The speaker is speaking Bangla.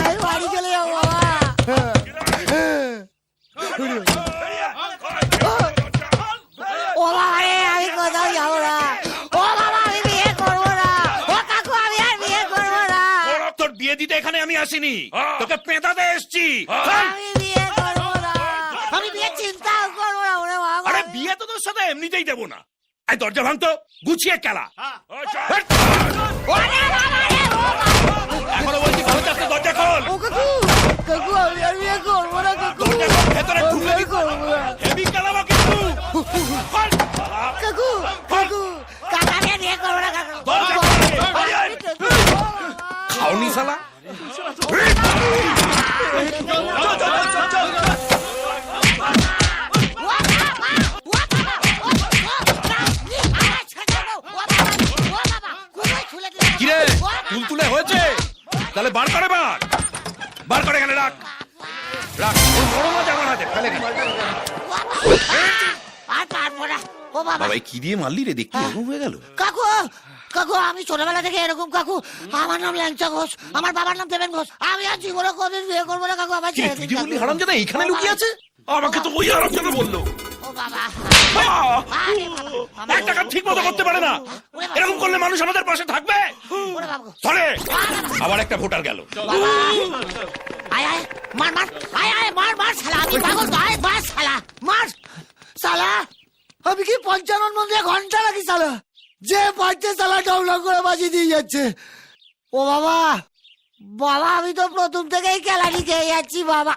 আমি বাড়ি চলে যাব বাবা। ও বাবা রে আমি কোথাও যাব না। ও বাবা আমি বিয়ে করব না। ও কাকু আমি আর বিয়ে করব না। তোর বিয়ে দিতে এখানে আমি আসিনি। তোকে পেঁদাতে এসছি। আমি বিয়ে করব না। আমি বিয়ে চিন্তাও করব না ওরে বাবা। আরে বিয়ে তো তোর সাথে এমনিতেই দেবো না। এই দরজা ভাঙতো গুছিয়ে খেলা ওরে বাবা রে ও বাবা এখনও বলছি ভালো চাচ্ছে দরজা খোল ও কাকু কাকু আমি আর বিয়ে করব না কাকু দরজা খোল, ভেতরে আমি ঢুকলে বিয়ে করব না হেভি খেলাবো কিন্তু খোল। কাকু কাকু কাকু। আমি আর বিয়ে না কাকু। খাওনি শালা? কিরে তুলতুলে হয়েছে? তাহলে বার করে বার। বার করে এখানে রাখ। রাখ। বড় আমার হাতে ফেলে দে। বাবা। এই কি দিয়ে মারলি রে? দেখি এরকম হয়ে গেল? কাকু কাকু আমি ছোটবেলা থেকে এরকম কাকু। আমার নাম ল্যাংচা ঘোষ আমার বাবার নাম দেবেন ঘোষ। আমি আর জীবনে কোনদিন বিয়ে করব না কাকু আমার ছেড়ে তুই দিন। বললি হারামজাদা এইখানে লুকিয়ে আছে? আমাকে তো ওই হারামজাদা বলল। ও বাবা। বাবা, এক টাকা ঠিক মতো করতে পারে না। এরকম করলে মানুষ আমাদের পাশে থাকবে? বাবা। আবার একটা ভোটার গেল। আয় আয় মার মার আয় আয় মার মার শালা আমি পাগল তো আয় মার শালা মার শালা আমি কি পঞ্চানন মন্দিরে ঘণ্টা রাখি সালা? যে পারছে সালা ডবলং করে বাজি দিয়ে যাচ্ছে। ও বাবা বাবা, আমি তো প্রথম থেকেই খেলাটি খেয়ে যাচ্ছি, বাবা।